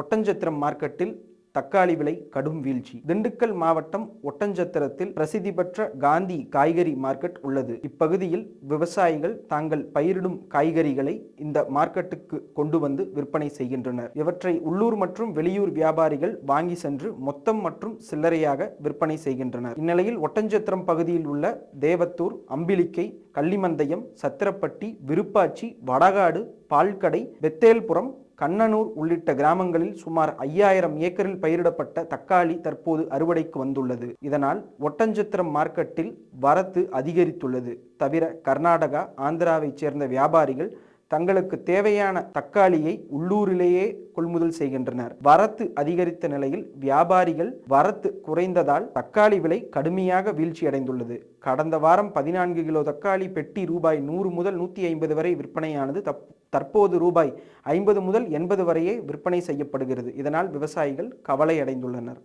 ஒட்டஞ்சத்திரம் மார்க்கெட்டில் தக்காளி விலை கடும் வீழ்ச்சி. திண்டுக்கல் மாவட்டம் ஒட்டஞ்சத்திரத்தில் பிரசித்தி பெற்ற காந்தி காய்கறி மார்க்கெட் உள்ளது. இப்பகுதியில் விவசாயிகள் தாங்கள் பயிரிடும் காய்கறிகளை இந்த மார்க்கெட்டுக்கு கொண்டு வந்து விற்பனை செய்கின்றனர். இவற்றை உள்ளூர் மற்றும் வெளியூர் வியாபாரிகள் வாங்கி சென்று மொத்தம் மற்றும் சில்லறையாக விற்பனை செய்கின்றனர். இந்நிலையில் ஒட்டஞ்சத்திரம் பகுதியில் உள்ள தேவத்தூர் அம்பிலிக்கை கள்ளிமந்தயம் சத்திரப்பட்டி விருப்பாச்சி வடகாடு பால்கடை பெத்தேல்புரம் கண்ணனூர் உள்ளிட்ட கிராமங்களில் சுமார் ஐயாயிரம் ஏக்கரில் பயிரிடப்பட்ட தக்காளி தற்போது அறுவடைக்கு வந்துள்ளது. இதனால் ஒட்டஞ்சத்திரம் மார்க்கெட்டில் வரத்து அதிகரித்துள்ளது. தவிர கர்நாடகா ஆந்திராவைச் சேர்ந்த வியாபாரிகள் தங்களுக்கு தேவையான தக்காளியை உள்ளூரிலேயே கொள்முதல் செய்கின்றனர். வரத்து அதிகரித்த நிலையில் வியாபாரிகள் வரத்து குறைந்ததால் தக்காளி விலை கடுமையாக வீழ்ச்சியடைந்துள்ளது கடந்த வாரம் பதினான்கு கிலோ தக்காளி பெட்டி ரூபாய் நூறு முதல் நூற்றி ஐம்பது வரை விற்பனையானது தப் தற்போது ரூபாய் ஐம்பது முதல் எண்பது வரையே விற்பனை செய்யப்படுகிறது. இதனால் விவசாயிகள் கவலை அடைந்துள்ளனர்